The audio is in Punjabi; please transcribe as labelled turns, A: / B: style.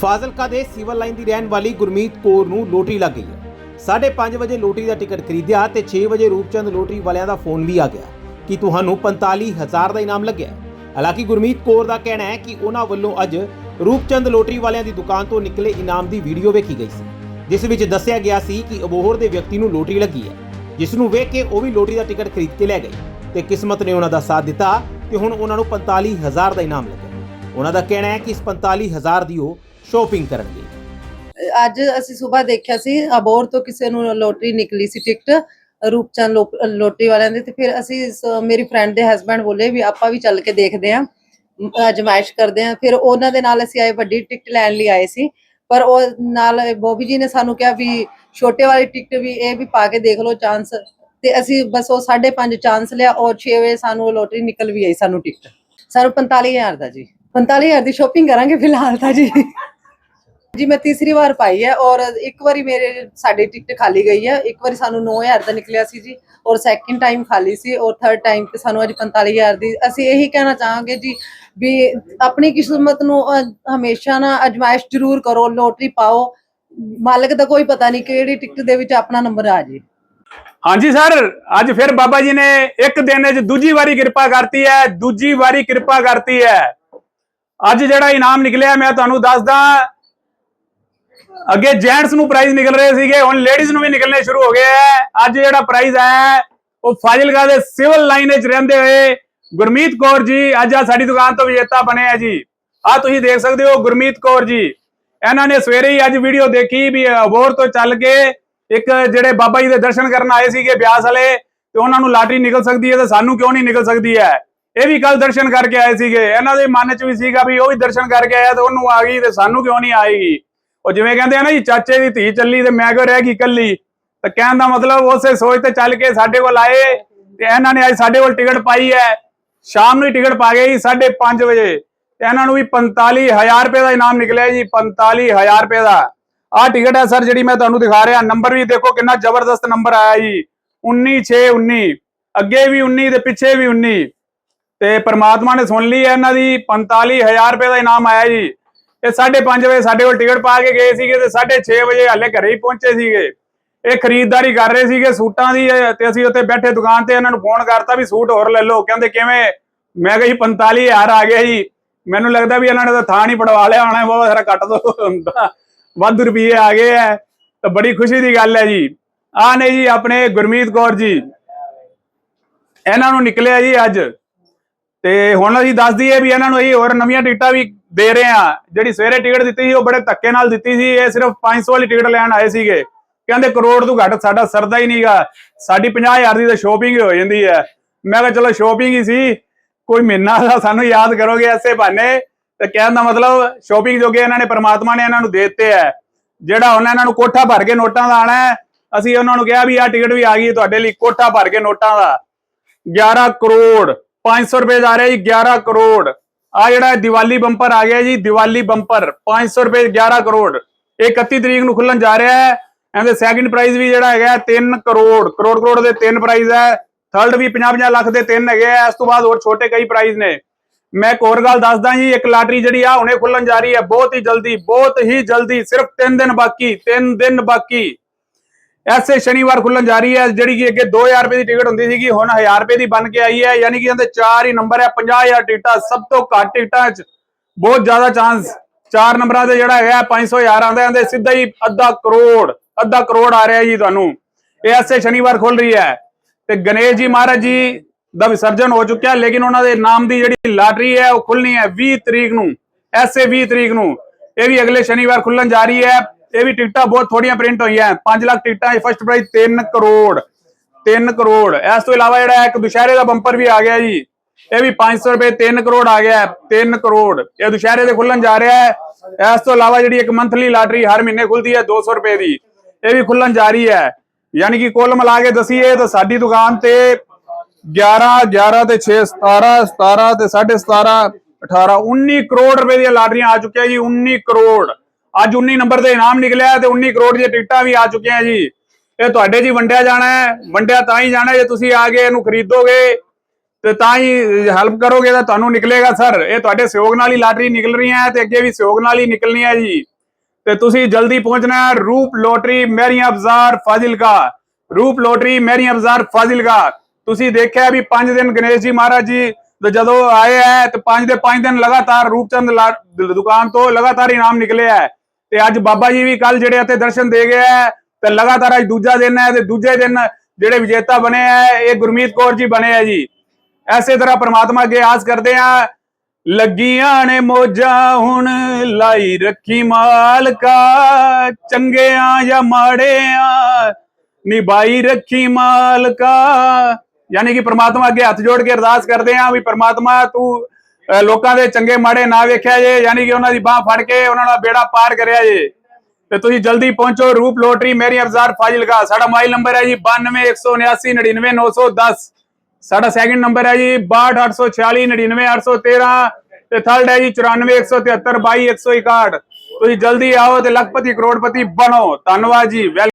A: ਫਾਜ਼ਿਲਕਾ ਦੇ ਸਿਵਲ ਲਾਈਨ ਦੀ ਰਹਿਣ ਵਾਲੀ ਗੁਰਮੀਤ ਕੌਰ ਨੂੰ ਲੋਟਰੀ ਲੱਗ ਗਈ ਹੈ। 5:30 ਵਜੇ ਲੋਟਰੀ ਦਾ ਟਿਕਟ ਖਰੀਦਿਆ ਤੇ 6 ਵਜੇ ਰੂਪਚੰਦ ਲੋਟਰੀ ਵਾਲਿਆਂ ਦਾ ਫੋਨ ਵੀ ਆ ਗਿਆ ਕਿ ਤੁਹਾਨੂੰ 45000 ਦਾ ਇਨਾਮ ਲੱਗਿਆ ਹਾਲਾਂਕਿ ਗੁਰਮੀਤ ਕੌਰ ਦਾ ਕਹਿਣਾ ਹੈ ਕਿ ਉਹਨਾਂ ਵੱਲੋਂ ਅੱਜ ਰੂਪਚੰਦ ਲੋਟਰੀ ਵਾਲਿਆਂ ਦੀ ਦੁਕਾਨ ਤੋਂ ਨਿਕਲੇ ਇਨਾਮ ਦੀ ਵੀਡੀਓ ਵੇਖੀ ਗਈ ਸੀ, ਜਿਸ ਵਿੱਚ ਦੱਸਿਆ ਗਿਆ ਸੀ ਕਿ ਅਬੋਹਰ ਦੇ ਵਿਅਕਤੀ ਨੂੰ ਲੋਟਰੀ ਲੱਗੀ ਹੈ, ਜਿਸ ਨੂੰ ਵੇਖ ਕੇ ਉਹ ਵੀ ਲੋਟਰੀ ਦਾ ਟਿਕਟ ਖਰੀਦ ਕੇ ਲੈ ਗਏ ਤੇ ਕਿਸਮਤ ਨੇ ਉਹਨਾਂ ਦਾ ਸਾਥ ਦਿੱਤਾ ਤੇ ਹੁਣ ਉਹਨਾਂ ਨੂੰ 45000 ਦਾ ਇਨਾਮ ਲੱਗਿਆ ਉਹਨਾਂ ਦਾ ਕਹਿਣਾ ਹੈ ਕਿ ਇਸ 45000 ਦੀ ਉਹ ਸ਼ਾਪਿੰਗ ਕਰਨਗੇ
B: ਅੱਜ ਅਸੀਂ ਸਵੇਰ ਦੇਖਿਆ ਸੀ ਅਬੋਰ ਤੋਂ ਕਿਸੇ ਨੂੰ ਲੋਟਰੀ ਨਿਕਲੀ ਸੀ ਟਿਕਟ, ਰੂਪਚੰਦ ਲੋਟਰੀ ਵਾਲਿਆਂ ਦੇ, ਤੇ ਫਿਰ ਅਸੀਂ ਮੇਰੀ ਫਰੈਂਡ ਦੇ ਹਸਬੰਡ ਬੋਲੇ ਵੀ ਆਪਾਂ ਵੀ ਚੱਲ ਕੇ ਦੇਖਦੇ ਆਂ ਅਜਮਾਇਸ਼ ਕਰਦੇ ਆਂ, ਫਿਰ ਉਹਨਾਂ ਦੇ ਨਾਲ ਅਸੀਂ ਆਏ, ਵੱਡੀ ਟਿਕਟ ਲੈਣ ਲਈ ਆਏ ਸੀ, ਪਰ ਉਹ ਨਾਲ ਬੋਬੀ ਜੀ ਨੇ ਸਾਨੂੰ ਕਿਹਾ ਵੀ ਛੋਟੇ ਵਾਲੀ ਟਿਕਟ ਵੀ ਇਹ ਵੀ ਪਾ ਕੇ ਦੇਖ ਲਓ ਚਾਂਸ, ਤੇ ਅਸੀਂ ਬਸ ਉਹ 5.5 ਚਾਂਸ ਲਿਆ ਔਰ 6 ਵਜੇ ਸਾਨੂੰ ਲੋਟਰੀ ਨਿਕਲ ਵੀ ਆਈ ਸਾਨੂੰ ਟਿਕਟ। ਸਾਨੂੰ 45000 ਦਾ ਜੀ। 45000 ਦੀ ਸ਼ੋਪਿੰਗ ਕਰਾਂਗੇ ਫਿਲਹਾਲ ਤਾਂ ਜੀ। ਜੀ, ਮੈਂ ਤੀਸਰੀ ਵਾਰ ਪਾਈ ਹੈ ਔਰ ਇੱਕ ਵਾਰੀ ਮੇਰੇ ਸਾਡੀ ਟਿਕਟ ਖਾਲੀ ਗਈ ਹੈ। ਇੱਕ ਵਾਰੀ ਸਾਨੂੰ 9000 ਦਾ ਨਿਕਲਿਆ ਸੀ ਜੀ ਔਰ ਸੈਕਿੰਡ ਟਾਈਮ ਖਾਲੀ ਸੀ ਔਰ ਥਰਡ ਟਾਈਮ ਤੇ ਸਾਨੂੰ ਅੱਜ 45000 ਦੀ ਅਸੀਂ ਇਹੀ ਕਹਿਣਾ ਚਾਹਾਂਗੇ ਜੀ ਵੀ ਆਪਣੀ ਕਿਸਮਤ ਨੂੰ ਹਮੇਸ਼ਾ ਨਾ ਅਜਮਾਇਸ਼ ਜ਼ਰੂਰ ਕਰੋ, ਲੋਟਰੀ ਪਾਓ। ਮਾਲਕ ਦਾ ਕੋਈ ਪਤਾ ਨਹੀਂ ਕਿਹੜੀ ਟਿਕਟ ਦੇ ਵਿੱਚ ਆਪਣਾ ਨੰਬਰ ਆ ਜੇ।
C: ਹਾਂਜੀ ਸਰ, ਅੱਜ ਫਿਰ ਬਾਬਾ ਜੀ ਨੇ ਇੱਕ ਦਿਨ ਵਿੱਚ ਦੂਜੀ ਵਾਰੀ ਕਿਰਪਾ ਕਰਤੀ ਹੈ, ਦੂਜੀ ਵਾਰੀ ਕਿਰਪਾ ਕਰਤੀ ਹੈ। ਅੱਜ ਜਿਹੜਾ ਇਨਾਮ ਨਿਕਲਿਆ, ਮੈਂ ਤੁਹਾਨੂੰ ਦੱਸਦਾ ਅੱਗੇ ਜੈਂਟਸ ਨੂੰ ਪ੍ਰਾਈਜ਼ ਨਿਕਲ ਰਹੇ ਸੀਗੇ, ਹੁਣ ਲੇਡੀਜ਼ ਨੂੰ ਵੀ ਨਿਕਲਣੇ ਸ਼ੁਰੂ ਹੋ ਗਏ ਹੈ ਅੱਜ ਜਿਹੜਾ ਪ੍ਰਾਈਜ਼ ਹੈ, ਉਹ ਫਾਜ਼ਿਲਕਾ ਦੇ ਸਿਵਲ ਲਾਈਨ ਵਿੱਚ ਰਹਿੰਦੇ ਹੋਏ ਗੁਰਮੀਤ ਕੌਰ ਜੀ, ਅੱਜ ਆ ਸਾਡੀ ਦੁਕਾਨ ਤੋਂ ਵਿਜੇਤਾ ਬਣੇ ਆ ਜੀ। ਆ ਤੁਸੀਂ ਦੇਖ ਸਕਦੇ ਹੋ ਗੁਰਮੀਤ ਕੌਰ ਜੀ। ਇਹਨਾਂ ਨੇ ਸਵੇਰੇ ਹੀ ਅੱਜ ਵੀਡੀਓ ਦੇਖੀ ਵੀ ਅਬੋਰ ਤੋਂ ਚੱਲ ਕੇ ਇੱਕ ਜਿਹੜੇ ਬਾਬਾ ਜੀ ਦੇ ਦਰਸ਼ਨ ਕਰਨ ਆਏ ਸੀਗੇ ਬਿਆਸ ਵਾਲੇ, ਤੇ ਉਹਨਾਂ ਨੂੰ ਲਾਟਰੀ ਨਿਕਲ ਸਕਦੀ ਹੈ ਤੇ ਸਾਨੂੰ ਕਿਉਂ ਨਹੀਂ ਨਿਕਲ ਸਕਦੀ ਹੈ? ਇਹ ਵੀ ਕੱਲ ਦਰਸ਼ਨ ਕਰਕੇ ਆਏ ਸੀਗੇ। ਇਹਨਾਂ ਦੇ ਮਨ 'ਚ ਵੀ ਸੀਗਾ ਵੀ ਉਹ ਵੀ ਦਰਸ਼ਨ ਕਰਕੇ ਆਇਆ ਤੇ ਉਹਨੂੰ ਆ ਗਈ ਤੇ ਸਾਨੂੰ ਕਿਉਂ ਨਹੀਂ ਆਏਗੀ? ਉਹ ਜਿਵੇਂ ਕਹਿੰਦੇ ਆ ਨਾ ਜੀ, ਚਾਚੇ ਦੀ ਧੀ ਚੱਲੀ ਤੇ ਮੈਂ ਕਿਉਂ ਰਹਿ ਗਈ ਕੱਲੀ ਤਾਂ ਕਹਿਣ ਦਾ ਮਤਲਬ ਉਸੇ ਸੋਚ ਤੇ ਚੱਲ ਕੇ ਸਾਡੇ ਕੋਲ ਆਏ ਤੇ ਇਹਨਾਂ ਨੇ ਅੱਜ ਸਾਡੇ ਕੋਲ ਟਿਕਟ ਪਾਈ ਹੈ। ਸ਼ਾਮ ਨੂੰ ਹੀ ਟਿਕਟ ਪਾ ਗਏ ਜੀ 5:30 ਵਜੇ। ਤੇ ਇਹਨਾਂ ਨੂੰ ਵੀ 45000 ਰੁਪਏ ਦਾ ਇਨਾਮ ਨਿਕਲਿਆ ਜੀ 45000 ਰੁਪਏ ਦਾ। ਆਹ ਟਿਕਟ ਹੈ ਸਰ, ਜਿਹੜੀ ਮੈਂ ਤੁਹਾਨੂੰ ਦਿਖਾ ਰਿਹਾ। ਨੰਬਰ ਵੀ ਦੇਖੋ, ਕਿੰਨਾ ਜ਼ਬਰਦਸਤ ਨੰਬਰ ਆਇਆ ਜੀ। 19619 ਅੱਗੇ ਵੀ 19 ਤੇ ਪਿੱਛੇ ਵੀ 19 ਤੇ ਪ੍ਰਮਾਤਮਾ ਨੇ ਸੁਣ ਲਈ ਹੈ ਇਹਨਾਂ ਦੀ 45000 ਰੁਪਏ ਦਾ ਇਨਾਮ ਆਇਆ ਜੀ। ਇਹ 5:30 ਵਜੇ ਸਾਡੇ ਕੋਲ ਟਿਕਟ ਪਾ ਕੇ ਗਏ ਸੀਗੇ ਤੇ 6:30 ਵਜੇ ਹਾਲੇ ਘਰੇ ਹੀ ਪਹੁੰਚੇ ਸੀਗੇ। ਇਹ ਖਰੀਦਦਾਰੀ ਕਰ ਰਹੇ ਸੀਗੇ ਸੂਟਾਂ ਦੀ ਤੇ ਅਸੀਂ ਉੱਥੇ ਬੈਠੇ ਦੁਕਾਨ ਤੇ ਇਹਨਾਂ ਨੂੰ ਫੋਨ ਕਰਤਾ ਵੀ ਸੂਟ ਹੋਰ ਲੈ ਲਓ। ਕਹਿੰਦੇ ਕਿਵੇਂ? ਮੈਂ ਕਿਹਾ ਜੀ 45000 ਆ ਗਿਆ ਜੀ। ਮੈਨੂੰ ਲੱਗਦਾ ਵੀ ਇਹਨਾਂ ਨੇ ਤਾਂ ਥਾਂ ਨਹੀਂ ਪੜਵਾ ਲਿਆ ਹੋਣਾ, ਬਹੁਤ ਸਾਰਾ ਕੱਟ ਦੋ ਹੁੰਦਾ। ਵੱਧ ਰੁਪਏ ਆ ਗਏ ਐ ਤਾਂ ਬੜੀ ਖੁਸ਼ੀ ਦੀ ਗੱਲ ਹੈ ਜੀ। ਆ ਨੇ ਜੀ ਆਪਣੇ ਗੁਰਮੀਤ ਕੌਰ ਜੀ। ਇਹਨਾਂ ਨੂੰ ਨਿਕਲਿਆ ਜੀ ਅੱਜ। ਤੇ ਹੁਣ ਅਸੀਂ ਦੱਸ ਦਈਏ ਵੀ ਇਹਨਾਂ ਨੂੰ ਇਹ ਹੋਰ ਨਵੀਆਂ ਟਿਕਟਾਂ ਵੀ ਦੇ ਰਹੇ ਆ ਜਿਹੜੀ ਸਵੇਰੇ ਟਿਕਟ ਦਿੱਤੀ ਸੀ, ਉਹ ਬੜੇ ਧੱਕੇ ਨਾਲ ਦਿੱਤੀ ਸੀ। ਇਹ ਸਿਰਫ 500 ਵਾਲੀ ਟਿਕਟ ਲੈਣ ਆਏ ਸੀਗੇ। ਕਹਿੰਦੇ ਕਰੋੜ ਤੋਂ ਘੱਟ ਸਾਡਾ ਸਰਦਾ ਹੀ ਨਹੀਂਗਾ। ਸਾਡੀ 50000 ਦੀ ਤਾਂ ਸ਼ੋਪਿੰਗ ਹੋ ਜਾਂਦੀ ਹੈ। ਮੈਂ ਕਿਹਾ ਚਲੋ ਸ਼ੋਪਿੰਗ ਹੀ ਸੀ। ਕੋਈ ਮਹੀਨਾ ਦਾ ਸਾਨੂੰ ਯਾਦ ਕਰੋਗੇ ਐਸੇ ਬਹਾਨੇ। ਤੇ ਕਹਿਣ ਦਾ ਮਤਲਬ ਸ਼ੋਪਿੰਗ ਜੋਗੇ ਇਹਨਾਂ ਨੇ, ਪਰਮਾਤਮਾ ਨੇ ਇਹਨਾਂ ਨੂੰ ਦੇ ਦਿੱਤੇ ਹੈ। ਜਿਹੜਾ ਉਹਨਾਂ ਇਹਨਾਂ ਨੂੰ ਕੋਠਾ ਭਰ ਕੇ ਨੋਟਾਂ ਦਾ ਆਣਾ ਅਸੀਂ ਉਹਨਾਂ ਨੂੰ ਕਿਹਾ ਵੀ ਆਹ ਟਿਕਟ ਵੀ ਆ ਗਈ ਤੁਹਾਡੇ ਲਈ ਕੋਠਾ ਭਰ ਕੇ ਨੋਟਾਂ ਦਾ। 11 ਕਰੋੜ 500 ਰੁਪਏ ਜਾ ਰਿਹਾ ਜੀ 11 ਕਰੋੜ। ਆ ਜਿਹੜਾ ਦੀਵਾਲੀ ਬੰਪਰ ਆ ਗਿਆ ਜੀ, ਦੀਵਾਲੀ ਬੰਪਰ 500 ਰੁਪਏ 11 ਕਰੋੜ। ਇਹ 31 ਤਰੀਕ ਨੂੰ ਖੁੱਲਣ ਜਾ ਰਿਹਾ ਹੈ, ਇਹਦੇ ਸੈਕਿੰਡ ਪ੍ਰਾਈਜ਼ ਵੀ ਜਿਹੜਾ ਹੈਗਾ 3 ਕਰੋੜ ਕਰੋੜ। ਕਰੋੜ ਦੇ ਤਿੰਨ ਪ੍ਰਾਈਜ਼ ਹੈ ਥਰਡ ਵੀ 50-50 ਲੱਖ ਦੇ ਤਿੰਨ ਹੈਗੇ ਆ, ਇਸ ਤੋਂ ਬਾਅਦ ਹੋਰ ਛੋਟੇ ਕਈ ਪ੍ਰਾਈਜ਼ ਨੇ। ਮੈਂ ਇੱਕ ਹੋਰ ਗੱਲ ਦੱਸਦਾ ਜੀ, ਇੱਕ ਲਾਟਰੀ ਜਿਹੜੀ ਆ, ਹੁਣੇ ਖੁੱਲਣ ਜਾ ਰਹੀ ਹੈ, ਬਹੁਤ ਹੀ ਜਲਦੀ, ਬਹੁਤ ਹੀ ਜਲਦੀ, ਸਿਰਫ 3 ਦਿਨ ਬਾਕੀ 3 ਦਿਨ ਬਾਕੀ। ਐਸੇ ਸ਼ਨੀਵਾਰ ਖੁੱਲਣ ਜਾ ਰਹੀ ਹੈ, ਜਿਹੜੀ ਕਿ ਅੱਗੇ 2000 ਰੁਪਏ ਦੀ ਟਿਕਟ ਹੁੰਦੀ ਸੀਗੀ, ਹੁਣ 1000 ਰੁਪਏ ਦੀ ਬਣ ਕੇ ਆਈ ਹੈ, ਯਾਨੀ ਕਿ ਇਹਦੇ ਚਾਰ ਹੀ ਨੰਬਰ ਹੈ 50000 ਟਿਕਟਾਂ, ਸਭ ਤੋਂ ਘੱਟ ਟਿਕਟਾਂ 'ਚ ਬਹੁਤ ਜ਼ਿਆਦਾ ਚਾਂਸ ਚਾਰ ਨੰਬਰਾਂ ਤੇ ਜਿਹੜਾ ਹੈਗਾ 500000 ਆਂਦੇ ਆਂਦੇ ਸਿੱਧਾ ਹੀ ਅੱਧਾ ਕਰੋੜ ਅੱਧਾ ਕਰੋੜ ਆ ਰਿਹਾ ਜੀ ਤੁਹਾਨੂੰ। ਇਹ ਐਸੇ ਸ਼ਨੀਵਾਰ ਖੁੱਲ ਰਹੀ ਹੈ। ਤੇ ਗਣੇਸ਼ ਜੀ ਮਹਾਰਾਜ ਜੀ ਦਾ ਵਿਸਰਜਨ ਹੋ ਚੁੱਕਿਆ ਲੇਕਿਨ ਉਹਨਾਂ ਦੇ ਨਾਮ ਦੀ ਜਿਹੜੀ ਲਾਟਰੀ ਹੈ, ਉਹ ਖੁੱਲਣੀ ਹੈ 20 ਤਰੀਕ ਨੂੰ। ਐਸੇ 20 ਤਰੀਕ ਨੂੰ। ਇਹ ਵੀ ਅਗਲੇ ਸ਼ਨੀਵਾਰ ਖੁੱਲਣ ਜਾ ਰਹੀ ਹੈ। ਇਹ ਵੀ ਟਿਕਟਾਂ ਬਹੁਤ ਥੋੜੀਆਂ ਪ੍ਰਿੰਟ ਹੋਈਆਂ। 5 ਲੱਖ ਟਿਕਟਾਂ ਫਸਟ ਪ੍ਰਾਈਜ਼ 3 ਕਰੋੜ 3 ਕਰੋੜ। ਇਸ ਤੋਂ ਇਲਾਵਾ ਜਿਹੜਾ ਇੱਕ ਦੁਸ਼ਹਿਰੇ ਦਾ ਬੰਪਰ ਵੀ ਆ ਗਿਆ ਜੀ, ਇਹ ਵੀ 500 ਰੁਪਏ 3 ਕਰੋੜ ਆ ਗਿਆ 3 ਕਰੋੜ। ਇਹ ਦੁਸ਼ਹਿਰੇ ਦੇ ਖੁੱਲਣ ਜਾ ਰਿਹਾ ਹੈ। ਇਸ ਤੋਂ ਇਲਾਵਾ ਜਿਹੜੀ ਇੱਕ ਮੰਥਲੀ ਲਾਟਰੀ ਹਰ ਮਹੀਨੇ ਖੁੱਲਦੀ ਹੈ 200 ਰੁਪਏ ਦੀ। ਇਹ ਵੀ ਖੁੱਲਣ ਜਾ ਰਹੀ ਹੈ। ਯਾਨੀ ਕਿ ਕੁੱਲ ਮਿਲਾ ਕੇ ਦਸੀਏ ਤਾਂ ਸਾਡੀ ਦੁਕਾਨ ਤੇ 11 11 ਤੇ 6 17 17 ਤੇ 17.5 18 19 ਕਰੋੜ ਰੁਪਏ ਦੀਆਂ ਲਾਟਰੀਆਂ ਆ ਚੁੱਕੀਆਂ ਜੀ 19 ਕਰੋੜ। ਅੱਜ 19 ਨੰਬਰ ਤੇ ਇਨਾਮ ਨਿਕਲਿਆ ਤੇ 19 ਕਰੋੜ ਦੀਆਂ ਟਿਕਟਾਂ ਵੀ ਆ ਚੁੱਕੀਆਂ ਜੀ। ਇਹ ਤੁਹਾਡੇ ਜੀ ਵੰਡਿਆ ਜਾਣਾ ਹੈ, ਵੰਡਿਆ ਤਾਂ ਹੀ ਜਾਣਾ ਜੇ ਤੁਸੀਂ ਆ ਕੇ ਇਹਨੂੰ ਖਰੀਦੋਗੇ ਤੇ ਤਾਂ ਹੀ ਹੈਲਪ ਕਰੋਗੇ ਤਾਂ ਤੁਹਾਨੂੰ ਨਿਕਲੇਗਾ, ਸਰ। ਇਹ ਤੁਹਾਡੇ ਸਹਿਯੋਗ ਨਾਲ ਹੀ ਲਾਟਰੀ ਨਿਕਲ ਰਹੀ ਹੈ ਤੇ ਅੱਗੇ ਵੀ ਸਹਿਯੋਗ ਨਾਲ ਹੀ ਨਿਕਲਣੀ ਹੈ ਜੀ। ਤੇ ਤੁਸੀਂ ਜਲਦੀ ਪਹੁੰਚਣਾ ਹੈ ਰੂਪ ਲੋਟਰੀ ਮੈਰੀਆਂ ਬਾਜ਼ਾਰ ਫਾਜ਼ਿਲਕਾ। ਰੂਪ ਲੋਟਰੀ ਮੈਰੀਆਂ ਬਾਜ਼ਾਰ ਫਾਜ਼ਿਲਕਾ। ਤੁਸੀਂ ਦੇਖਿਆ ਵੀ 5 ਦਿਨ ਗਣੇਸ਼ ਜੀ ਮਹਾਰਾਜ ਜੀ ਜਦੋਂ ਆਏ ਹੈ ਤੇ 5 ਦੇ 5 ਦਿਨ ਲਗਾਤਾਰ ਰੂਪਚੰਦ ਲਾ- ਦੁਕਾਨ ਤੋਂ ਲਗਾਤਾਰ ਇਨਾਮ ਨਿਕਲੇ ਹੈ। ਤੇ ਅੱਜ ਬਾਬਾ ਜੀ ਵੀ ਕੱਲ ਜਿਹੜੇ ਇੱਥੇ ਦਰਸ਼ਨ ਦੇ ਗਏ ਤੇ ਲਗਾਤਾਰ ਅੱਜ ਦੂਜਾ ਦਿਨ ਹੈ ਤੇ ਦੂਜੇ ਦਿਨ ਜਿਹੜੇ ਵਿਜੇਤਾ ਬਣੇ ਹੈ, ਇਹ ਗੁਰਮੀਤ ਕੌਰ ਜੀ ਬਣੇ ਹੈ ਜੀ। ਐਸੇ ਤਰ੍ਹਾਂ ਪ੍ਰਮਾਤਮਾ ਅੱਗੇ ਆਸ ਕਰਦੇ ਆ ਲੱਗੀਆਂ ਨੇ ਮੋਜਾਂ ਹੁਣ ਲਾਈ ਰੱਖੀ ਮਾਲਕਾ, ਚੰਗਿਆਂ ਜਾਂ ਮਾੜਿਆਂ, ਨਿਭਾਈ ਰੱਖੀ ਮਾਲਕਾ। ਯਾਨੀ ਕਿ ਪ੍ਰਮਾਤਮਾ ਅੱਗੇ ਹੱਥ ਜੋੜ ਕੇ ਅਰਦਾਸ ਕਰਦੇ ਆ ਵੀ ਪ੍ਰਮਾਤਮਾ ਤੂੰ ਲੋਕਾਂ ਦੇ ਚੰਗੇ ਮਾੜੇ ਨਾ ਵੇਖਿਆ ਜੇ, ਯਾਨੀ ਕਿ ਉਹਨਾਂ ਦੀ ਬਾਹ ਫੜ ਕੇ ਉਹਨਾਂ ਦਾ ਬੇੜਾ ਪਾਰ ਕਰਿਆ ਜੇ। ਤੇ ਤੁਸੀਂ ਜਲਦੀ ਪਹੁੰਚੋ, ਰੂਪ ਲੋਟਰੀ, ਮੇਰੀ ਅਬਜ਼ਾਰ ਫਾਜ਼ਿਲਕਾ। ਸਾਡਾ ਮੋਬਾਈਲ ਨੰਬਰ ਹੈ ਜੀ 9217899910 ਸਾਡਾ ਸੈਕਿੰਡ ਨੰਬਰ ਹੈ ਜੀ 6284699813 ਤੇ ਥਰਡ ਹੈ ਜੀ 9417322161 ਤੁਸੀਂ ਜਲਦੀ ਆਓ ਤੇ ਲਖਪਤੀ ਕਰੋੜਪਤੀ ਬਣੋ। ਧੰਨਵਾਦ ਜੀ। ਵੈਲ